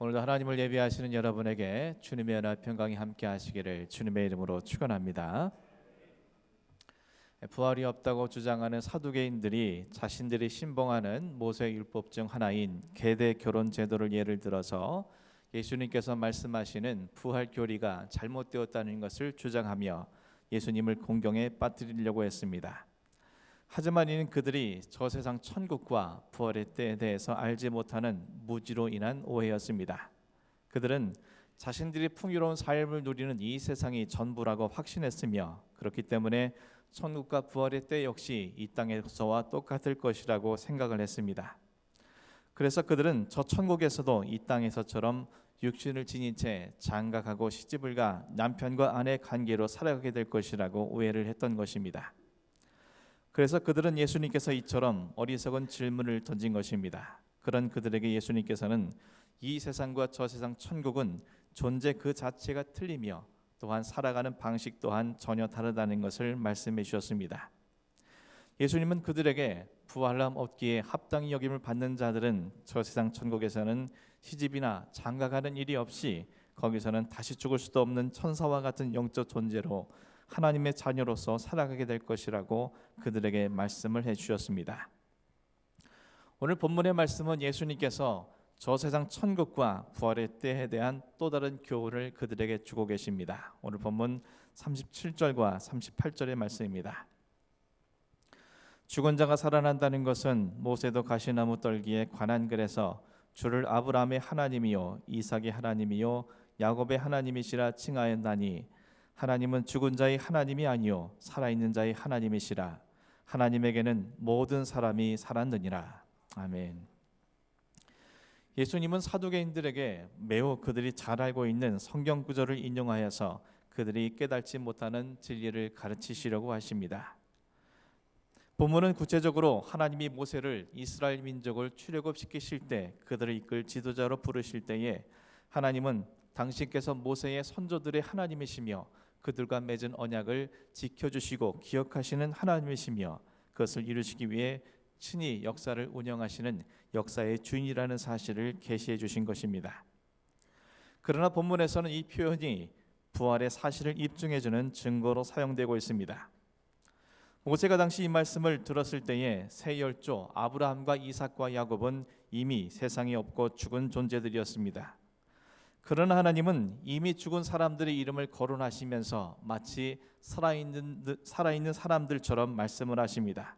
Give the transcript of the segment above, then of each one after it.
오늘도 하나님을 예배하시는 여러분에게 주님의 연합 평강이 함께 하시기를 주님의 이름으로 축원합니다. 부활이 없다고 주장하는 사두개인들이 자신들이 신봉하는 모세 율법 중 하나인 계대 결혼 제도를 예를 들어서 예수님께서 말씀하시는 부활 교리가 잘못되었다는 것을 주장하며 예수님을 공경에 빠뜨리려고 했습니다. 하지만 이는 그들이 저 세상 천국과 부활의 때에 대해서 알지 못하는 무지로 인한 오해였습니다. 그들은 자신들이 풍요로운 삶을 누리는 이 세상이 전부라고 확신했으며 그렇기 때문에 천국과 부활의 때 역시 이 땅에서와 똑같을 것이라고 생각을 했습니다. 그래서 그들은 저 천국에서도 이 땅에서처럼 육신을 지닌 채 장가가고 시집을 가 남편과 아내 관계로 살아가게 될 것이라고 오해를 했던 것입니다. 그래서 그들은 예수님께서 이처럼 어리석은 질문을 던진 것입니다. 그런 그들에게 예수님께서는 이 세상과 저 세상 천국은 존재 그 자체가 틀리며 또한 살아가는 방식 또한 전혀 다르다는 것을 말씀해 주셨습니다. 예수님은 그들에게 부활람 얻기에 합당히 여김을 받는 자들은 저 세상 천국에서는 시집이나 장가 가는 일이 없이 거기서는 다시 죽을 수도 없는 천사와 같은 영적 존재로 하나님의 자녀로서 살아가게 될 것이라고 그들에게 말씀을 해 주셨습니다. 오늘 본문의 말씀은 예수님께서 저 세상 천국과 부활의 때에 대한 또 다른 교훈을 그들에게 주고 계십니다. 오늘 본문 37절과 38절의 말씀입니다. 죽은 자가 살아난다는 것은 모세도 가시나무 떨기에 관한 글에서 주를 아브라함의 하나님이요 이삭의 하나님이요 야곱의 하나님이시라 칭하였나니 하나님은 죽은 자의 하나님이 아니요 살아있는 자의 하나님이시라 하나님에게는 모든 사람이 살았느니라 아멘. 예수님은 사두개인들에게 매우 그들이 잘 알고 있는 성경 구절을 인용하여서 그들이 깨닫지 못하는 진리를 가르치시려고 하십니다. 본문은 구체적으로 하나님이 모세를 이스라엘 민족을 출애굽시키실 때 그들을 이끌 지도자로 부르실 때에 하나님은 당신께서 모세의 선조들의 하나님이시며 그들과 맺은 언약을 지켜주시고 기억하시는 하나님이시며 그것을 이루시기 위해 친히 역사를 운영하시는 역사의 주인이라는 사실을 계시해 주신 것입니다. 그러나 본문에서는 이 표현이 부활의 사실을 입증해 주는 증거로 사용되고 있습니다. 모세가 당시 이 말씀을 들었을 때에 세 열조 아브라함과 이삭과 야곱은 이미 세상에 없고 죽은 존재들이었습니다. 그러나 하나님은 이미 죽은 사람들의 이름을 거론하시면서 마치 살아있는 살아있는 사람들처럼 말씀을 하십니다.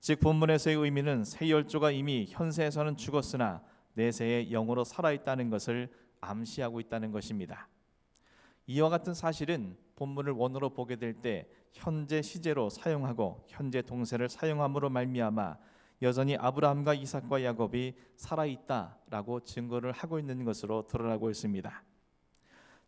즉 본문에서의 의미는 세 열조가 이미 현세에서는 죽었으나 내세에 영으로 살아 있다는 것을 암시하고 있다는 것입니다. 이와 같은 사실은 본문을 원어로 보게 될 때 현재 시제로 사용하고 현재 동세를 사용함으로 말미암아 여전히 아브라함과 이삭과 야곱이 살아 있다라고 증거를 하고 있는 것으로 드러나고 있습니다.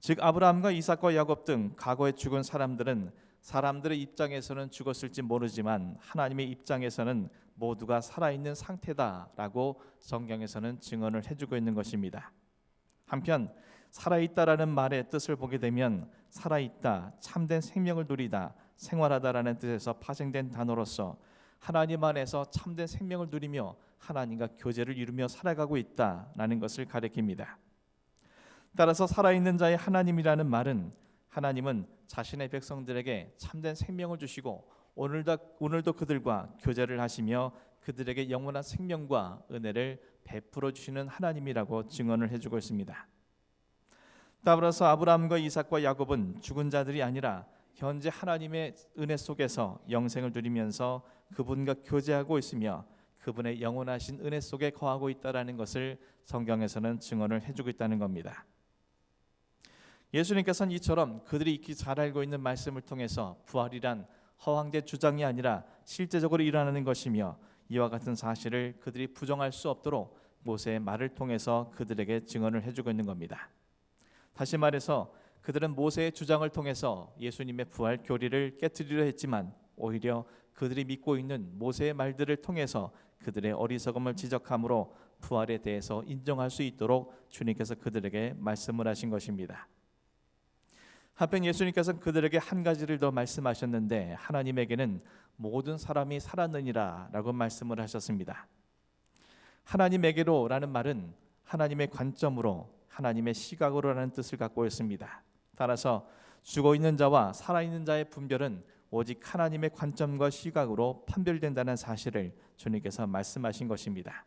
즉 아브라함과 이삭과 야곱 등 과거에 죽은 사람들은 사람들의 입장에서는 죽었을지 모르지만 하나님의 입장에서는 모두가 살아있는 상태다라고 성경에서는 증언을 해주고 있는 것입니다. 한편 살아있다라는 말의 뜻을 보게 되면 살아있다, 참된 생명을 누리다, 생활하다라는 뜻에서 파생된 단어로서 하나님 안에서 참된 생명을 누리며 하나님과 교제를 이루며 살아가고 있다라는 것을 가리킵니다. 따라서 살아있는 자의 하나님이라는 말은 하나님은 자신의 백성들에게 참된 생명을 주시고 오늘도 오늘도 그들과 교제를 하시며 그들에게 영원한 생명과 은혜를 베풀어 주시는 하나님이라고 증언을 해주고 있습니다. 따라서 아브라함과 이삭과 야곱은 죽은 자들이 아니라 현재 하나님의 은혜 속에서 영생을 누리면서 그분과 교제하고 있으며 그분의 영원하신 은혜 속에 거하고 있다라는 것을 성경에서는 증언을 해주고 있다는 겁니다. 예수님께서는 이처럼 그들이 익히 잘 알고 있는 말씀을 통해서 부활이란 허황된 주장이 아니라 실제적으로 일어나는 것이며 이와 같은 사실을 그들이 부정할 수 없도록 모세의 말을 통해서 그들에게 증언을 해주고 있는 겁니다. 다시 말해서 그들은 모세의 주장을 통해서 예수님의 부활 교리를 깨뜨리려 했지만 오히려 그들이 믿고 있는 모세의 말들을 통해서 그들의 어리석음을 지적함으로 부활에 대해서 인정할 수 있도록 주님께서 그들에게 말씀을 하신 것입니다. 한편 예수님께서는 그들에게 한 가지를 더 말씀하셨는데 하나님에게는 모든 사람이 살았느니라라고 말씀을 하셨습니다. 하나님에게로라는 말은 하나님의 관점으로 하나님의 시각으로라는 뜻을 갖고 있습니다. 따라서 죽어 있는 자와 살아 있는 자의 분별은 오직 하나님의 관점과 시각으로 판별된다는 사실을 주님께서 말씀하신 것입니다.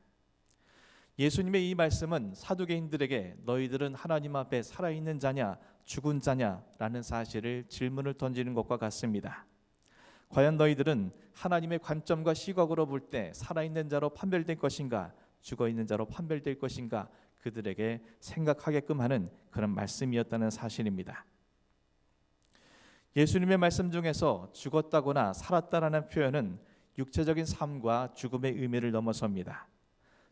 예수님의 이 말씀은 사두개인들에게 너희들은 하나님 앞에 살아 있는 자냐 죽은 자냐라는 사실을 질문을 던지는 것과 같습니다. 과연 너희들은 하나님의 관점과 시각으로 볼 때 살아있는 자로 판별될 것인가 죽어 있는 자로 판별될 것인가 그들에게 생각하게끔 하는 그런 말씀이었다는 사실입니다. 예수님의 말씀 중에서 죽었다거나 살았다라는 표현은 육체적인 삶과 죽음의 의미를 넘어섭니다.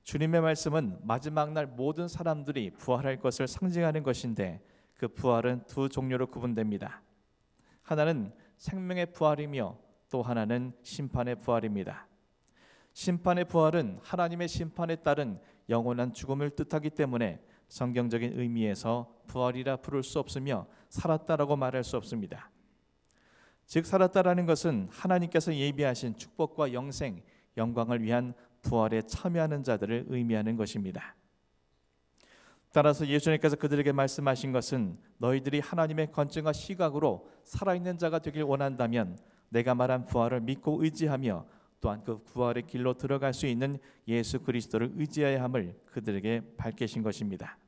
주님의 말씀은 마지막 날 모든 사람들이 부활할 것을 상징하는 것인데 그 부활은 두 종류로 구분됩니다. 하나는 생명의 부활이며 또 하나는 심판의 부활입니다. 심판의 부활은 하나님의 심판에 따른 영원한 죽음을 뜻하기 때문에 성경적인 의미에서 부활이라 부를 수 없으며 살았다라고 말할 수 없습니다. 즉 살았다라는 것은 하나님께서 예비하신 축복과 영생, 영광을 위한 부활에 참여하는 자들을 의미하는 것입니다. 따라서 예수님께서 그들에게 말씀하신 것은 너희들이 하나님의 건증과 시각으로 살아있는 자가 되길 원한다면 내가 말한 부활을 믿고 의지하며 또한 그 부활의 길로 들어갈 수 있는 예수 그리스도를 의지해야 함을 그들에게 밝히신 것입니다.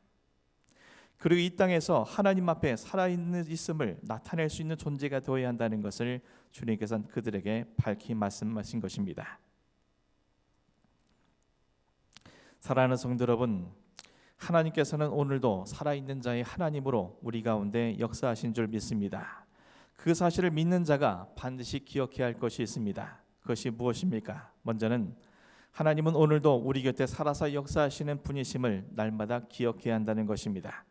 그리고 이 땅에서 하나님 앞에 살아있는 있음을 나타낼 수 있는 존재가 되어야 한다는 것을 주님께서는 그들에게 밝히 말씀하신 것입니다. 사랑하는 성도 여러분, 하나님께서는 오늘도 살아있는 자의 하나님으로 우리 가운데 역사하신 줄 믿습니다. 그 사실을 믿는 자가 반드시 기억해야 할 것이 있습니다. 그것이 무엇입니까? 먼저는 하나님은 오늘도 우리 곁에 살아서 역사하시는 분이심을 날마다 기억해야 한다는 것입니다.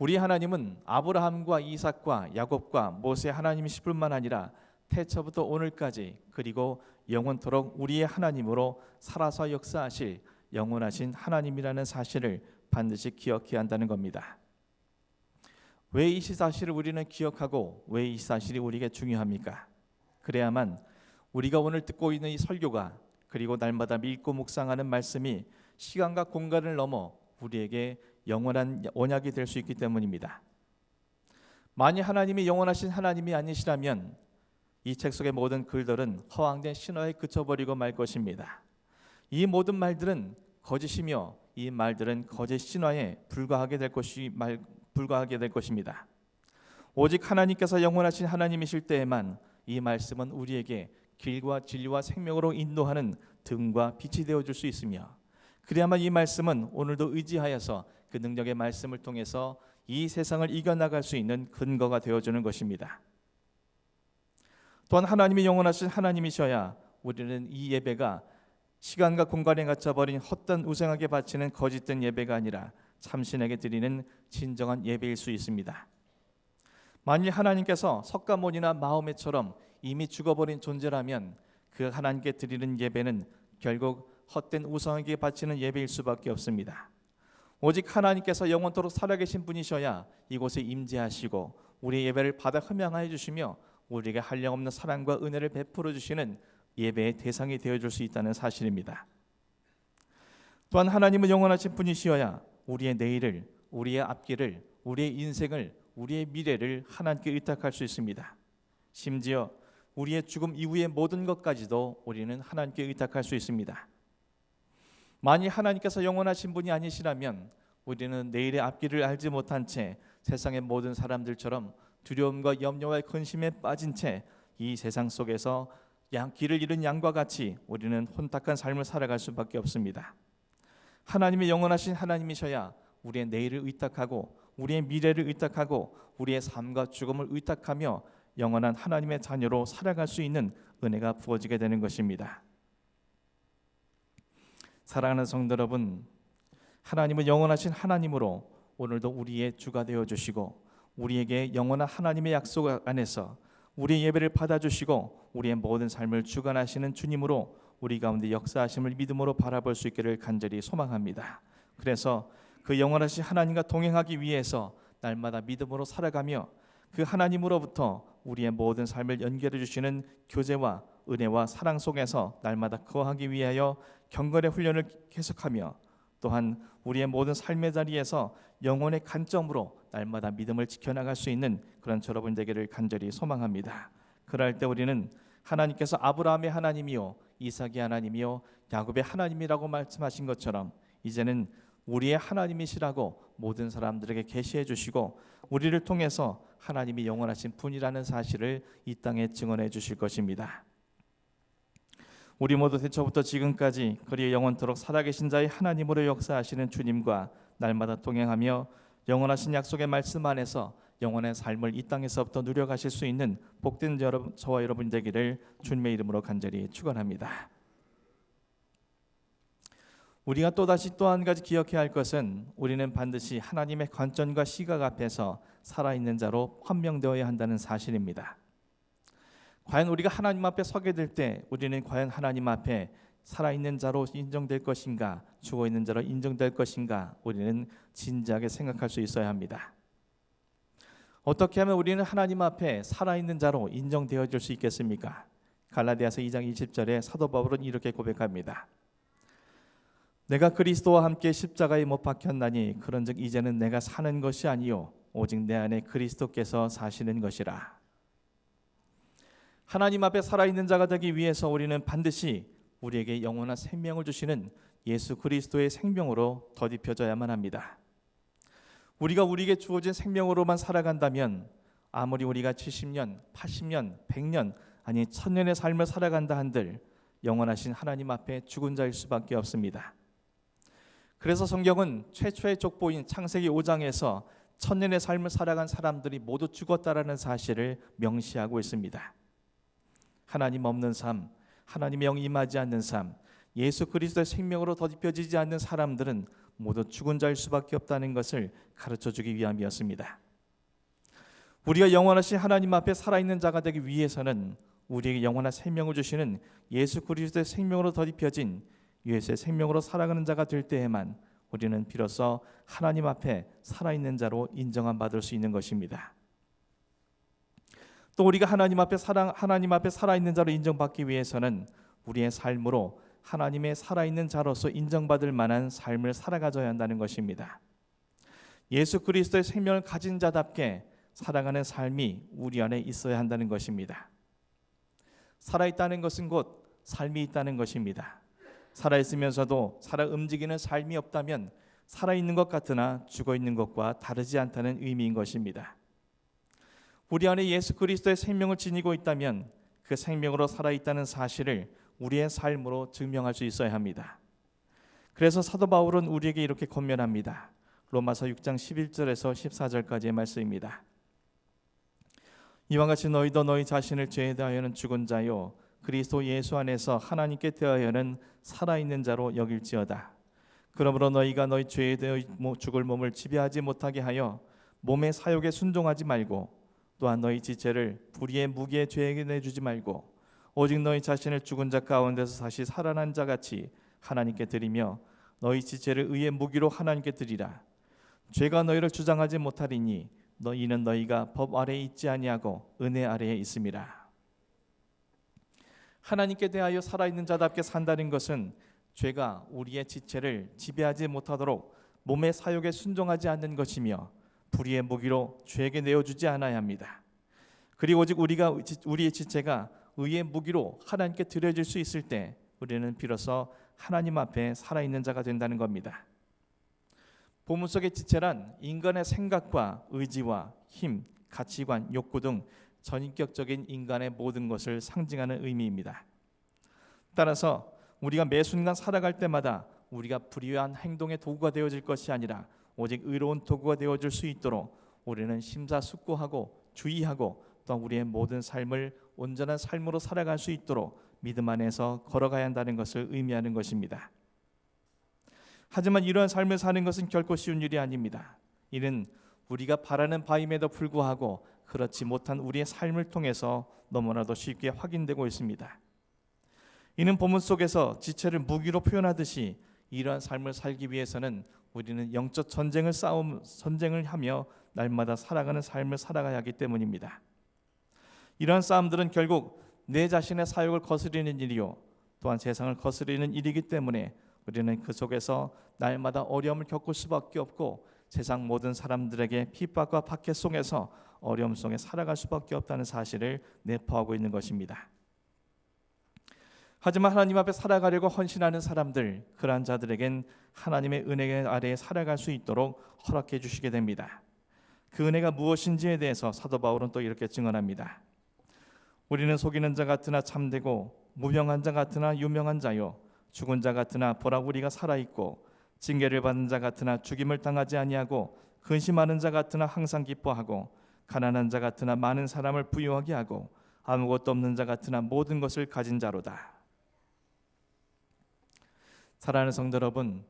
우리 하나님은 아브라함과 이삭과 야곱과 모세 하나님이실 뿐만 아니라 태초부터 오늘까지 그리고 영원토록 우리의 하나님으로 살아서 역사하실 영원하신 하나님이라는 사실을 반드시 기억해야 한다는 겁니다. 왜 이 사실을 우리는 기억하고 왜 이 사실이 우리에게 중요합니까? 그래야만 우리가 오늘 듣고 있는 이 설교가 그리고 날마다 믿고 묵상하는 말씀이 시간과 공간을 넘어 우리에게 영원한 언약이 될 수 있기 때문입니다. 만약 하나님이 영원하신 하나님이 아니시라면 이 책 속의 모든 글들은 허황된 신화에 그쳐버리고 말 것입니다. 이 모든 말들은 거짓이며 이 말들은 거짓 신화에 불과하게 될 것이 말 불과하게 될 것입니다. 오직 하나님께서 영원하신 하나님이실 때에만 이 말씀은 우리에게 길과 진리와 생명으로 인도하는 등과 빛이 되어 줄 수 있으며 그래야만 이 말씀은 오늘도 의지하여서 그 능력의 말씀을 통해서 이 세상을 이겨나갈 수 있는 근거가 되어주는 것입니다. 또한 하나님이 영원하신 하나님이셔야 우리는 이 예배가 시간과 공간에 갇혀버린 헛된 우상하게 바치는 거짓된 예배가 아니라 참신에게 드리는 진정한 예배일 수 있습니다. 만일 하나님께서 석가모니나 마호메처럼 이미 죽어버린 존재라면 그 하나님께 드리는 예배는 결국 헛된 우상에게 바치는 예배일 수밖에 없습니다. 오직 하나님께서 영원토록 살아계신 분이셔야 이곳에 임재하시고 우리 예배를 받아 흠양하여 주시며 우리에게 한량없는 사랑과 은혜를 베풀어 주시는 예배의 대상이 되어 줄 수 있다는 사실입니다. 또한 하나님은 영원하신 분이시여야 우리의 내일을, 우리의 앞길을, 우리의 인생을, 우리의 미래를 하나님께 의탁할 수 있습니다. 심지어 우리의 죽음 이후의 모든 것까지도 우리는 하나님께 의탁할 수 있습니다. 만일 하나님께서 영원하신 분이 아니시라면 우리는 내일의 앞길을 알지 못한 채 세상의 모든 사람들처럼 두려움과 염려와 근심에 빠진 채 이 세상 속에서 양 길을 잃은 양과 같이 우리는 혼탁한 삶을 살아갈 수밖에 없습니다. 하나님의 영원하신 하나님이셔야 우리의 내일을 의탁하고 우리의 미래를 의탁하고 우리의 삶과 죽음을 의탁하며 영원한 하나님의 자녀로 살아갈 수 있는 은혜가 부어지게 되는 것입니다. 사랑하는 성도 여러분, 하나님은 영원하신 하나님으로 오늘도 우리의 주가 되어 주시고 우리에게 영원한 하나님의 약속 안에서 우리의 예배를 받아 주시고 우리의 모든 삶을 주관하시는 주님으로 우리 가운데 역사하심을 믿음으로 바라볼 수 있기를 간절히 소망합니다. 그래서 그 영원하신 하나님과 동행하기 위해서 날마다 믿음으로 살아가며 그 하나님으로부터 우리의 모든 삶을 연결해 주시는 교제와 은혜와 사랑 속에서 날마다 거하기 위하여 경건의 훈련을 계속하며 또한 우리의 모든 삶의 자리에서 영혼의 관점으로 날마다 믿음을 지켜나갈 수 있는 그런 여러분 되기를 간절히 소망합니다. 그럴 때 우리는 하나님께서 아브라함의 하나님이요 이삭의 하나님이요 야곱의 하나님이라고 말씀하신 것처럼 이제는 우리의 하나님이시라고 모든 사람들에게 계시해 주시고 우리를 통해서 하나님이 영원하신 분이라는 사실을 이 땅에 증언해 주실 것입니다. 우리 모두 대초부터 지금까지 그리의 영원토록 살아계신 자의 하나님으로 역사하시는 주님과 날마다 동행하며 영원하신 약속의 말씀 안에서 영원의 삶을 이 땅에서부터 누려가실 수 있는 복된 여러분, 저와 여러분 되기를 주님의 이름으로 간절히 축원합니다. 우리가 또다시 또 한 가지 기억해야 할 것은 우리는 반드시 하나님의 관점과 시각 앞에서 살아있는 자로 판명되어야 한다는 사실입니다. 과연 우리가 하나님 앞에 서게 될 때 우리는 과연 하나님 앞에 살아있는 자로 인정될 것인가 죽어 있는 자로 인정될 것인가 우리는 진지하게 생각할 수 있어야 합니다. 어떻게 하면 우리는 하나님 앞에 살아있는 자로 인정되어질 수 있겠습니까? 갈라디아서 2장 20절에 사도 바울은 이렇게 고백합니다. 내가 그리스도와 함께 십자가에 못 박혔나니 그런즉 이제는 내가 사는 것이 아니요 오직 내 안에 그리스도께서 사시는 것이라. 하나님 앞에 살아있는 자가 되기 위해서 우리는 반드시 우리에게 영원한 생명을 주시는 예수 그리스도의 생명으로 덧입혀져야만 합니다. 우리가 우리에게 주어진 생명으로만 살아간다면 아무리 우리가 70년, 80년, 100년 아니 천년의 삶을 살아간다 한들 영원하신 하나님 앞에 죽은 자일 수밖에 없습니다. 그래서 성경은 최초의 족보인 창세기 5장에서 천년의 삶을 살아간 사람들이 모두 죽었다라는 사실을 명시하고 있습니다. 하나님 없는 삶, 하나님의 영이 임하지 않는 삶, 예수 그리스도의 생명으로 덧입혀지지 않는 사람들은 모두 죽은 자일 수밖에 없다는 것을 가르쳐 주기 위함이었습니다. 우리가 영원하신 하나님 앞에 살아있는 자가 되기 위해서는 우리에게 영원한 생명을 주시는 예수 그리스도의 생명으로 덧입혀진 예수의 생명으로 살아가는 자가 될 때에만 우리는 비로소 하나님 앞에 살아있는 자로 인정함 받을 수 있는 것입니다. 또 우리가 하나님 앞에 살아 하나님 앞에 살아 있는 자로 인정받기 위해서는 우리의 삶으로 하나님의 살아 있는 자로서 인정받을 만한 삶을 살아가져야 한다는 것입니다. 예수 그리스도의 생명을 가진 자답게 살아가는 삶이 우리 안에 있어야 한다는 것입니다. 살아 있다는 것은 곧 삶이 있다는 것입니다. 살아 있으면서도 살아 움직이는 삶이 없다면 살아 있는 것 같으나 죽어 있는 것과 다르지 않다는 의미인 것입니다. 우리 안에 예수 그리스도의 생명을 지니고 있다면 그 생명으로 살아있다는 사실을 우리의 삶으로 증명할 수 있어야 합니다. 그래서 사도 바울은 우리에게 이렇게 권면합니다. 로마서 6장 11절에서 14절까지의 말씀입니다. 이와 같이 너희도 너희 자신을 죄에 대하여는 죽은 자요 그리스도 예수 안에서 하나님께 대하여는 살아있는 자로 여길지어다. 그러므로 너희가 너희 죄에 대해 죽을 몸을 지배하지 못하게 하여 몸의 사욕에 순종하지 말고 또한 너희 지체를 불의의 무기의 죄에게 내주지 말고 오직 너희 자신을 죽은 자 가운데서 다시 살아난 자 같이 하나님께 드리며 너희 지체를 의의 무기로 하나님께 드리라. 죄가 너희를 주장하지 못하리니 너희는 너희가 법 아래에 있지 아니하고 은혜 아래에 있음이라. 하나님께 대하여 살아있는 자답게 산다는 것은 죄가 우리의 지체를 지배하지 못하도록 몸의 사욕에 순종하지 않는 것이며 불의의 무기로 죄에게 내어주지 않아야 합니다. 그리고 오직 우리가 우리의 지체가 의의 무기로 하나님께 드려질 수 있을 때 우리는 비로소 하나님 앞에 살아있는 자가 된다는 겁니다. 본문 속의 지체란 인간의 생각과 의지와 힘, 가치관, 욕구 등 전인격적인 인간의 모든 것을 상징하는 의미입니다. 따라서 우리가 매 순간 살아갈 때마다 우리가 불의한 행동의 도구가 되어질 것이 아니라 오직 의로운 도구가 되어 줄 수 있도록 우리는 심사숙고하고 주의하고 또 우리의 모든 삶을 온전한 삶으로 살아갈 수 있도록 믿음 안에서 걸어가야 한다는 것을 의미하는 것입니다. 하지만 이러한 삶을 사는 것은 결코 쉬운 일이 아닙니다. 이는 우리가 바라는 바임에도 불구하고 그렇지 못한 우리의 삶을 통해서 너무나도 쉽게 확인되고 있습니다. 이는 본문 속에서 지체를 무기로 표현하듯이 이러한 삶을 살기 위해서는 우리는 영적 전쟁을 싸움 전쟁을 하며 날마다 살아가는 삶을 살아가야 하기 때문입니다. 이러한 싸움들은 결국 내 자신의 사욕을 거스리는 일이요 또한 세상을 거스리는 일이기 때문에 우리는 그 속에서 날마다 어려움을 겪을 수밖에 없고 세상 모든 사람들에게 핍박과 박해 속에서 어려움 속에 살아갈 수밖에 없다는 사실을 내포하고 있는 것입니다. 하지만 하나님 앞에 살아가려고 헌신하는 사람들, 그러한 자들에겐 하나님의 은혜 아래에 살아갈 수 있도록 허락해 주시게 됩니다. 그 은혜가 무엇인지에 대해서 사도 바울은 또 이렇게 증언합니다. 우리는 속이는 자 같으나 참되고 무명한 자 같으나 유명한 자요 죽은 자 같으나 보라 우리가 살아 있고 징계를 받는 자 같으나 죽임을 당하지 아니하고 근심하는 자 같으나 항상 기뻐하고 가난한 자 같으나 많은 사람을 부유하게 하고 아무것도 없는 자 같으나 모든 것을 가진 자로다. 사랑하는 성도 여러분,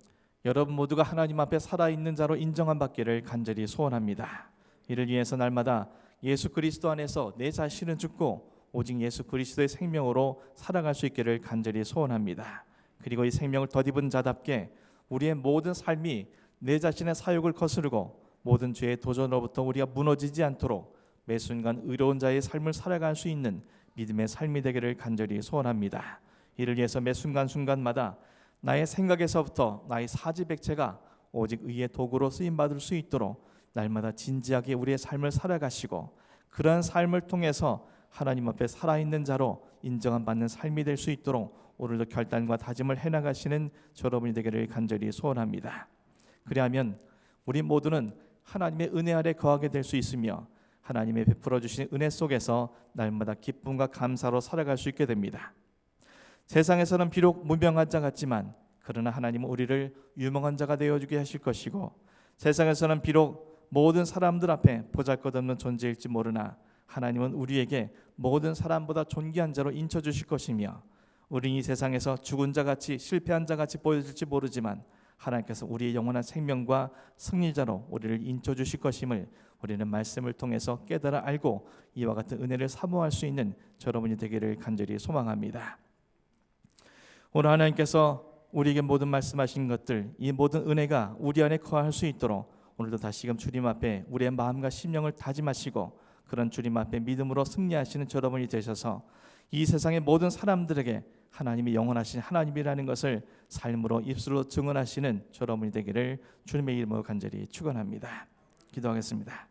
여러분 모두가 하나님 앞에 살아있는 자로 인정함 받기를 간절히 소원합니다. 이를 위해서 날마다 예수 그리스도 안에서 내 자신은 죽고 오직 예수 그리스도의 생명으로 살아갈 수 있기를 간절히 소원합니다. 그리고 이 생명을 덧입은 자답게 우리의 모든 삶이 내 자신의 사욕을 거스르고 모든 죄의 도전으로부터 우리가 무너지지 않도록 매 순간 의로운 자의 삶을 살아갈 수 있는 믿음의 삶이 되기를 간절히 소원합니다. 이를 위해서 매 순간순간마다 나의 생각에서부터 나의 사지백체가 오직 의의 도구로 쓰임 받을 수 있도록 날마다 진지하게 우리의 삶을 살아가시고 그러한 삶을 통해서 하나님 앞에 살아있는 자로 인정함 받는 삶이 될 수 있도록 오늘도 결단과 다짐을 해나가시는 여러분이 되기를 간절히 소원합니다. 그리하면 우리 모두는 하나님의 은혜 아래 거하게 될 수 있으며 하나님의 베풀어 주신 은혜 속에서 날마다 기쁨과 감사로 살아갈 수 있게 됩니다. 세상에서는 비록 무명한 자 같지만 그러나 하나님은 우리를 유명한 자가 되어 주게 하실 것이고 세상에서는 비록 모든 사람들 앞에 보잘것없는 존재일지 모르나 하나님은 우리에게 모든 사람보다 존귀한 자로 인쳐 주실 것이며 우리 이 세상에서 죽은 자 같이 실패한 자 같이 보여질지 모르지만 하나님께서 우리의 영원한 생명과 승리자로 우리를 인쳐 주실 것임을 우리는 말씀을 통해서 깨달아 알고 이와 같은 은혜를 사모할 수 있는 여러분이 되기를 간절히 소망합니다. 오늘 하나님께서 우리에게 모든 말씀하신 것들 이 모든 은혜가 우리 안에 거할 수 있도록 오늘도 다시금 주님 앞에 우리의 마음과 심령을 다짐하시고 그런 주님 앞에 믿음으로 승리하시는 여러분이 되셔서 이 세상의 모든 사람들에게 하나님이 영원하신 하나님이라는 것을 삶으로 입술로 증언하시는 여러분이 되기를 주님의 이름으로 간절히 축원합니다. 기도하겠습니다.